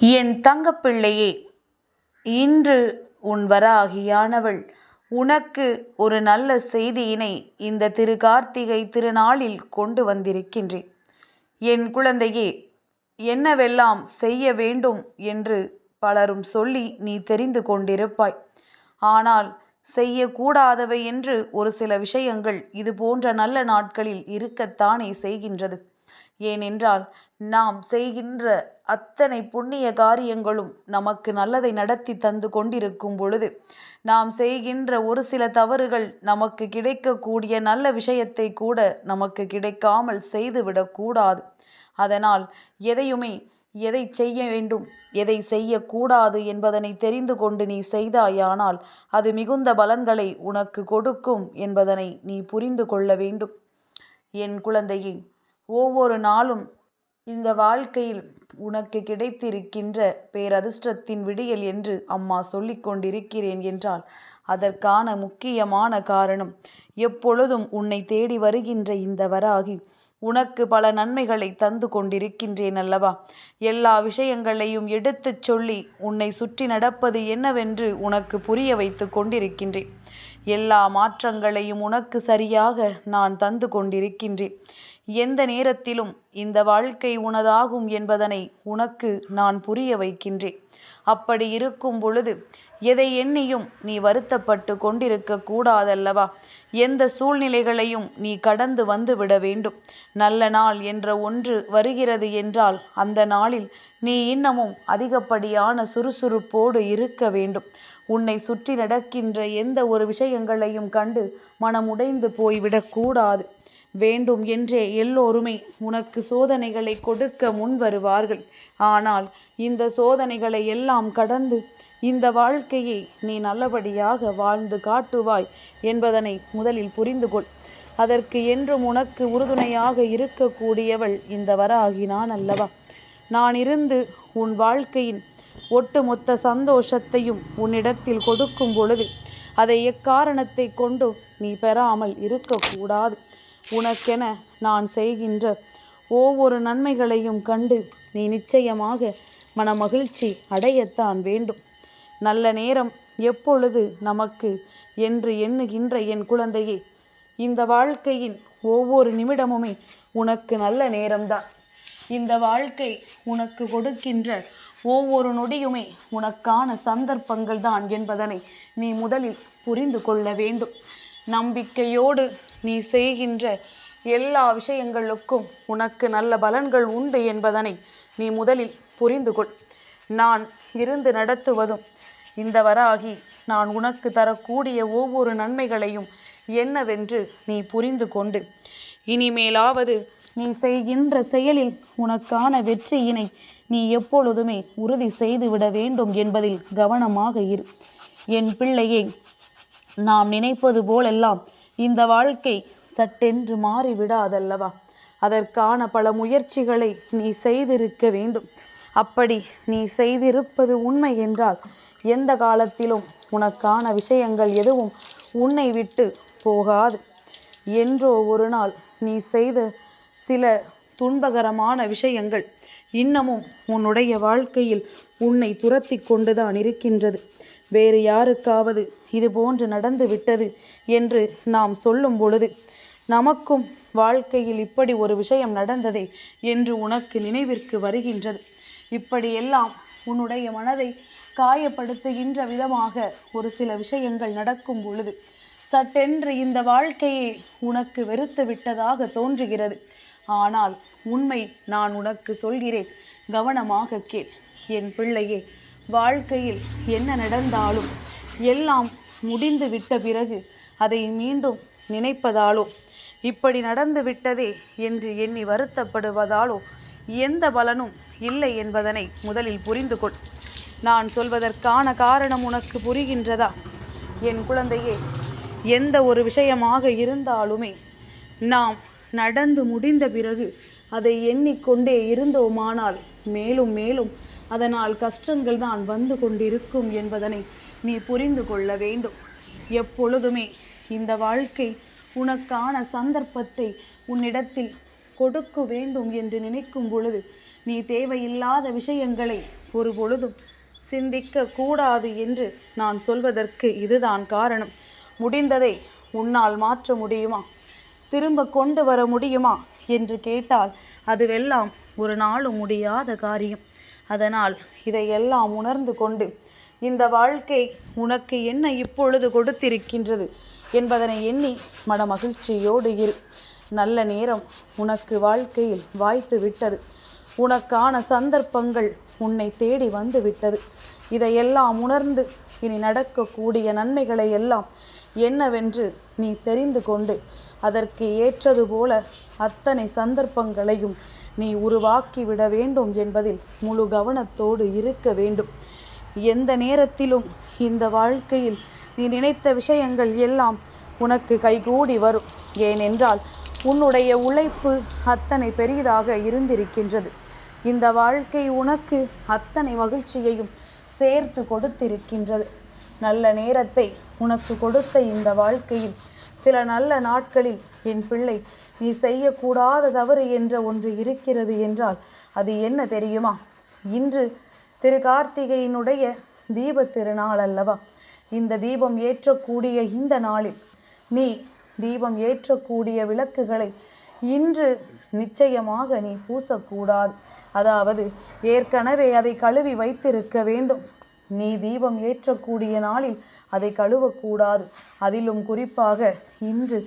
என் தங்கப்பிள்ளையே இன்று உன் வராகியானவள். உனக்கு ஒரு நல்ல செய்தியினை இந்த திரு கார்த்திகை திருநாளில் கொண்டு வந்திருக்கின்றேன். என் குழந்தையே என்னவெல்லாம் செய்ய வேண்டும் என்று பலரும் சொல்லி நீ தெரிந்து கொண்டிருப்பாய். ஆனால் செய்யக்கூடாதவை என்று ஒரு சில விஷயங்கள் இது போன்ற நல்ல நாட்களில் இருக்கத்தானே செய்கின்றது. ஏனென்றால் நாம் செய்கின்ற அத்தனை புண்ணிய காரியங்களும் நமக்கு நல்லதை நடத்தி தந்து கொண்டிருக்கும் பொழுது நாம் செய்கின்ற ஒரு சில தவறுகள் நமக்கு கிடைக்கக்கூடிய நல்ல விஷயத்தை கூட நமக்கு கிடைக்காமல் செய்துவிடக்கூடாது அதனால் எதையுமே எதை செய்ய வேண்டும் எதை செய்யக்கூடாது என்பதனை தெரிந்து கொண்டு நீ செய்தாயானால் அது மிகுந்த பலன்களை உனக்கு கொடுக்கும் என்பதனை நீ புரிந்து கொள்ள வேண்டும். என் குழந்தையே ஒவ்வொரு நாளும் இந்த வாழ்க்கையில் உனக்கு கிடைத்திருக்கின்ற பேரதிர்ஷ்டத்தின் விடியல் என்று அம்மா சொல்லிக் கொண்டிருக்கிறேன் என்றால் அதற்கான முக்கியமான காரணம் எப்பொழுதும் உன்னை தேடி வருகின்ற இந்த வராகி. உனக்கு பல நன்மைகளை தந்து கொண்டிருக்கின்றேன் அல்லவா? எல்லா விஷயங்களையும் எடுத்துச் சொல்லி உன்னை சுற்றி நடப்பது என்னவென்று உனக்கு புரிய வைத்து கொண்டிருக்கின்றேன். எல்லா மாற்றங்களையும் உனக்கு சரியாக நான் தந்து கொண்டிருக்கின்றேன். எந்த நேரத்திலும் இந்த வாழ்க்கை உனதாகும் என்பதனை உனக்கு நான் புரிய வைக்கின்றேன். அப்படி இருக்கும் பொழுது எதை எண்ணியும் நீ வருத்தப்பட்டு கொண்டிருக்க கூடாதல்லவா? எந்த சூழ்நிலைகளையும் நீ கடந்து வந்து விட வேண்டும். நல்ல நாள் என்ற ஒன்று வருகிறது என்றால் அந்த நாளில் நீ இன்னமும் அதிகப்படியான சுறுசுறுப்போடு இருக்க வேண்டும். உன்னை சுற்றி நடக்கின்ற எந்த ஒரு விஷயங்களையும் கண்டு மனமுடைந்து போய்விடக்கூடாது வேண்டும் என்றே எல்லோருமே உனக்கு சோதனைகளை கொடுக்க முன் வருவார்கள். ஆனால் இந்த சோதனைகளை எல்லாம் கடந்து இந்த வாழ்க்கையை நீ நல்லபடியாக வாழ்ந்து காட்டுவாய் என்பதனை முதலில் புரிந்து கொள். அதற்கு என்றும் உனக்கு உறுதுணையாக இருக்கக்கூடியவள் இந்த வராகி நான் அல்லவா? நான் இருந்து உன் வாழ்க்கையின் ஒட்டுமொத்த சந்தோஷத்தையும் உன்னிடத்தில் கொடுக்கும் பொழுது அதை எக்காரணத்தை கொண்டும் நீ பெறாமல் இருக்கக்கூடாது. உனக்கென நான் செய்கின்ற ஒவ்வொரு நன்மைகளையும் கண்டு நீ நிச்சயமாக மனமகிழ்ச்சி அடையத்தான் வேண்டும். நல்ல நேரம் எப்பொழுது நமக்கு என்று எண்ணுகின்ற என் குழந்தையே இந்த வாழ்க்கையின் ஒவ்வொரு நிமிடமுமே உனக்கு நல்ல நேரம்தான். இந்த வாழ்க்கை உனக்கு கொடுக்கின்ற ஒவ்வொரு நொடியுமே உனக்கான சந்தர்ப்பங்கள் தான் என்பதனை நீ முதலில் புரிந்து கொள்ள வேண்டும். நம்பிக்கையோடு நீ செய்கின்ற எல்லா விஷயங்களுக்கும் உனக்கு நல்ல பலன்கள் உண்டு என்பதனை நீ முதலில் புரிந்து கொள். நான் இருந்து நடத்துவதும் இந்த வராகி நான் உனக்கு தரக்கூடிய ஒவ்வொரு நன்மைகளையும் என்னவென்று நீ புரிந்து கொண்டு. இனிமேலாவது நீ செய்கின்ற செயலில் உனக்கான வெற்றியினை நீ எப்பொழுதுமே உறுதி செய்துவிட வேண்டும் என்பதில் கவனமாக இரு. என் பிள்ளையை நாம் நினைப்பது போலெல்லாம் இந்த வாழ்க்கை சட்டென்று மாறிவிடாதல்லவா? அதற்கான பல முயற்சிகளை நீ செய்திருக்க வேண்டும். அப்படி நீ செய்திருப்பது உண்மை என்றால் எந்த காலத்திலும் உனக்கான விஷயங்கள் எதுவும் உன்னை விட்டு போகாது. என்றோ ஒரு நாள் நீ செய்த சில துன்பகரமான விஷயங்கள் இன்னமும் உன்னுடைய வாழ்க்கையில் உன்னை துரத்தி கொண்டுதான் இருக்கின்றது. வேறு யாருக்காவது இது போன்று நடந்து விட்டது என்று நாம் சொல்லும் பொழுது நமக்கும் வாழ்க்கையில் இப்படி ஒரு விஷயம் நடந்ததே என்று உனக்கு நினைவிற்கு வருகின்றது. இப்படியெல்லாம் உன்னுடைய மனதை காயப்படுத்துகின்ற விதமாக ஒரு சில விஷயங்கள் நடக்கும் பொழுது சட்டென்று இந்த வாழ்க்கையை உனக்கு வெறுத்து விட்டதாக தோன்றுகிறது. ஆனால் உண்மை நான் உனக்கு சொல்கிறேன் கவனமாக கேள். என் பிள்ளையே வாழ்க்கையில் என்ன நடந்தாலும் எல்லாம் முடிந்து விட்ட பிறகு அதை மீண்டும் நினைப்பதாலோ இப்படி நடந்து விட்டதே என்று எண்ணி வருத்தப்படுவதாலோ எந்த பலனும் இல்லை என்பதனை முதலில் புரிந்து கொள். நான் சொல்வதற்கான காரணம் உனக்கு புரிகின்றதா? என் குழந்தையே எந்த ஒரு விஷயமாக இருந்தாலுமே நாம் நடந்து முடிந்த பிறகு அதை எண்ணிக்கொண்டே இருந்தோமானால் மேலும் மேலும் அதனால் கஷ்டங்கள் தான் வந்து கொண்டிருக்கும் என்பதனை நீ புரிந்து கொள்ள வேண்டும். எப்பொழுதுமே இந்த வாழ்க்கை உனக்கான சந்தர்ப்பத்தை உன்னிடத்தில் கொடுக்க வேண்டும் என்று நினைக்கும் பொழுது நீ தேவையில்லாத விஷயங்களை ஒரு பொழுதும் சிந்திக்க கூடாது என்று நான் சொல்வதற்கு இதுதான் காரணம். முடிந்ததை உன்னால் மாற்ற முடியுமா? திரும்ப கொண்டு வர முடியுமா? என்று கேட்டால் அதுவெல்லாம் ஒரு நாளும் முடியாத காரியம். அதனால் இதையெல்லாம் உணர்ந்து கொண்டு இந்த வாழ்க்கை உனக்கு என்ன இப்பொழுது கொடுத்திருக்கின்றது என்பதனை எண்ணி மன மகிழ்ச்சியோடு இரு. நல்ல நேரம் உனக்கு வாழ்க்கையில் வாய்த்து விட்டது. உனக்கான சந்தர்ப்பங்கள் உன்னை தேடி வந்து விட்டது. இதையெல்லாம் உணர்ந்து இனி நடக்கக்கூடிய நன்மைகளை எல்லாம் என்னவென்று நீ தெரிந்து கொண்டு அதற்கு ஏற்றது போல அத்தனை சந்தர்ப்பங்களையும் நீ உருவாக்கிவிட வேண்டும் என்பதில் முழு கவனத்தோடு இருக்க வேண்டும். எந்த நேரத்திலும் இந்த வாழ்க்கையில் நீ நினைத்த விஷயங்கள் எல்லாம் உனக்கு கைகூடி வரும். ஏனென்றால் உன்னுடைய உழைப்பு அத்தனை பெரிதாக இருந்திருக்கின்றது. இந்த வாழ்க்கை உனக்கு அத்தனை மகிழ்ச்சியையும் சேர்த்து கொடுத்திருக்கின்றது. நல்ல நேரத்தை உனக்கு கொடுத்த இந்த வாழ்க்கையில் சில நல்ல நாட்களில் என் பிள்ளை நீ செய்யக்கூடாத தவறு என்ற ஒன்று இருக்கிறது என்றால் அது என்ன தெரியுமா? இன்று திரு கார்த்திகையினுடைய தீப திருநாள் அல்லவா? இந்த தீபம் ஏற்றக்கூடிய இந்த நாளில் நீ தீபம் ஏற்றக்கூடிய விளக்குகளை இன்று நிச்சயமாக நீ பூசக்கூடாது. அதாவது ஏற்கனவே அதை கழுவி வைத்திருக்க வேண்டும். நீ தீபம் ஏற்றக்கூடிய நாளில் அதை கழுவக்கூடாது. அதிலும் குறிப்பாக இன்று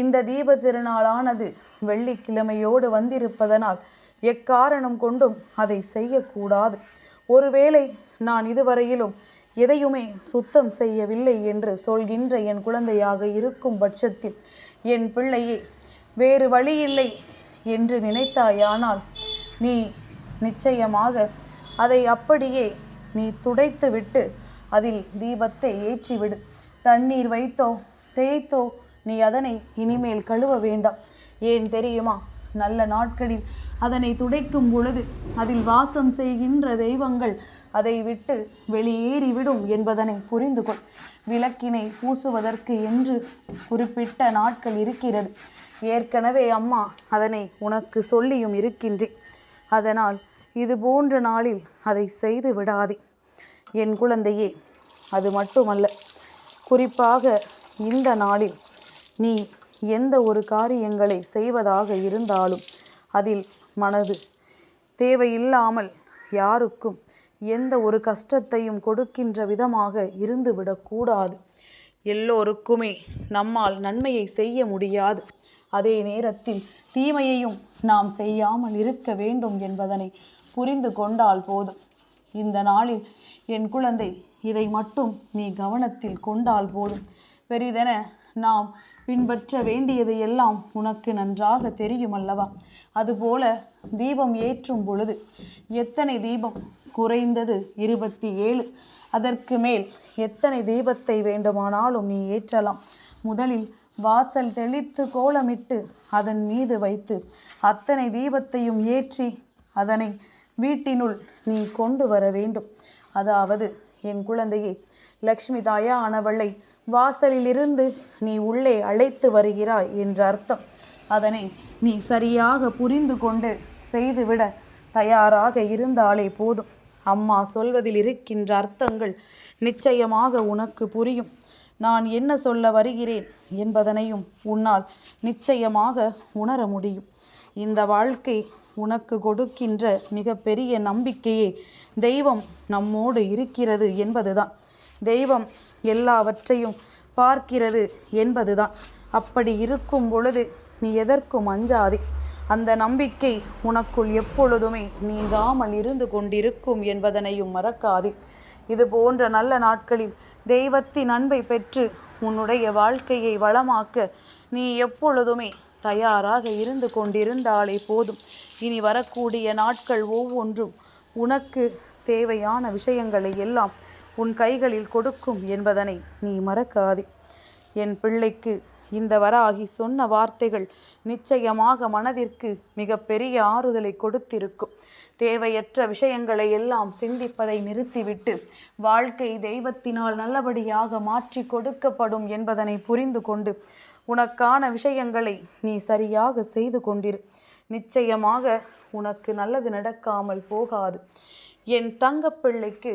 இந்த தீப திருநாளானது வெள்ளிக்கிழமையோடு வந்திருப்பதனால் எக்காரணம் கொண்டும் அதை செய்யக்கூடாது. ஒருவேளை நான் இதுவரையிலும் எதையுமே சுத்தம் செய்யவில்லை என்று சொல்கின்ற என் குழந்தையாக இருக்கும் பட்சத்தில் என் பிள்ளையே வேறு வழியில்லை என்று நினைத்தாயானால் நீ நிச்சயமாக அதை அப்படியே நீ துடைத்து விட்டு அதில் தீபத்தை ஏற்றிவிடு. தண்ணீர் வைத்தோ தேய்த்தோ நீ அதனை இனிமேல் கழுவ வேண்டாம். ஏன் தெரியுமா? நல்ல நாட்களில் அதனை துடைக்கும் பொழுது அதில் வாசம் செய்கின்ற தெய்வங்கள் அதை விட்டு வெளியேறிவிடும் என்பதனை புரிந்து கொள். விளக்கினை பூசுவதற்கு என்று குறிப்பிட்ட நாட்கள் இருக்கிறது. ஏற்கனவே அம்மா அதனை உனக்கு சொல்லியும் இருக்கின்றேன். அதனால் இது போன்ற நாளில் அதை செய்து விடாதே. என் குழந்தையே அது மட்டுமல்ல. குறிப்பாக இந்த நாளில் நீ எந்த ஒரு காரியங்களை செய்வதாக இருந்தாலும் அதில் மனது தேவையில்லாமல் யாருக்கும் எந்த ஒரு கஷ்டத்தையும் கொடுக்கின்ற விதமாக இருந்துவிடக்கூடாது எல்லோருக்குமே நம்மால் நன்மையை செய்ய முடியாது. அதே நேரத்தில் தீமையையும் நாம் செய்யாமல் இருக்க வேண்டும் என்பதனை புரிந்து கொண்டால் போதும். இந்த நாளில் என் குழந்தை இதை மட்டும் நீ கவனத்தில் கொண்டால் போதும். பெரிதென நாம் பின்பற்ற வேண்டியது எல்லாம் உனக்கு நன்றாக தெரியும் அல்லவா? அதுபோல தீபம் ஏற்றும் பொழுது எத்தனை தீபம்? குறைந்தது இருபத்தி ஏழு. அதற்கு மேல் எத்தனை தீபத்தை வேண்டுமானாலும் நீ ஏற்றலாம். முதலில் வாசல் தெளித்து கோலமிட்டு அதன் மீது வைத்து அத்தனை தீபத்தையும் ஏற்றி அதனை வீட்டினுள் நீ கொண்டு வர வேண்டும். அதாவது என் குழந்தையை லக்ஷ்மி தாயா ஆனவளை வாசலிலிருந்து நீ உள்ளே அழைத்து வருகிறாய் என்ற அர்த்தம். அதனை நீ சரியாக புரிந்து கொண்டு செய்துவிட தயாராக இருந்தாலே போதும். அம்மா சொல்வதில் இருக்கின்ற அர்த்தங்கள் நிச்சயமாக உனக்கு புரியும். நான் என்ன சொல்ல வருகிறேன் என்பதனையும் உன்னால் நிச்சயமாக உணர முடியும். இந்த வாழ்க்கை உனக்கு கொடுக்கின்ற மிகப்பெரிய நம்பிக்கையே தெய்வம் நம்மோடு இருக்கிறது என்பதுதான். தெய்வம் எல்லாவற்றையும் பார்க்கிறது என்பதுதான். அப்படி இருக்கும் பொழுது நீ எதற்கும் அஞ்சாதே. அந்த நம்பிக்கை உனக்குள் எப்பொழுதுமே நீங்காமல் இருந்து கொண்டிருக்கும் என்பதனையும் மறக்காதே. இது போன்ற நல்ல நாட்களில் தெய்வத்தின் அன்பை பெற்று உன்னுடைய வாழ்க்கையை வளமாக்க நீ எப்பொழுதுமே தயாராக இருந்து கொண்டிருந்தாலே போதும். இனி வரக்கூடிய நாட்கள் ஒவ்வொன்றும் உனக்கு தேவையான விஷயங்களை எல்லாம் உன் கைகளில் கொடுக்கும் என்பதனை நீ மறக்காதே. என் பிள்ளைக்கு இந்த வராகி சொன்ன வார்த்தைகள் நிச்சயமாக மனதிற்கு மிக பெரிய ஆறுதலை கொடுத்திருக்கும். தேவையற்ற விஷயங்களை எல்லாம் சிந்திப்பதை நிறுத்திவிட்டு வாழ்க்கை தெய்வத்தினால் நல்லபடியாக மாற்றி கொடுக்கப்படும் என்பதனை புரிந்து கொண்டு உனக்கான விஷயங்களை நீ சரியாக செய்து கொண்டிரு. நிச்சயமாக உனக்கு நல்லது நடக்காமல் போகாது. என் தங்கப்பிள்ளைக்கு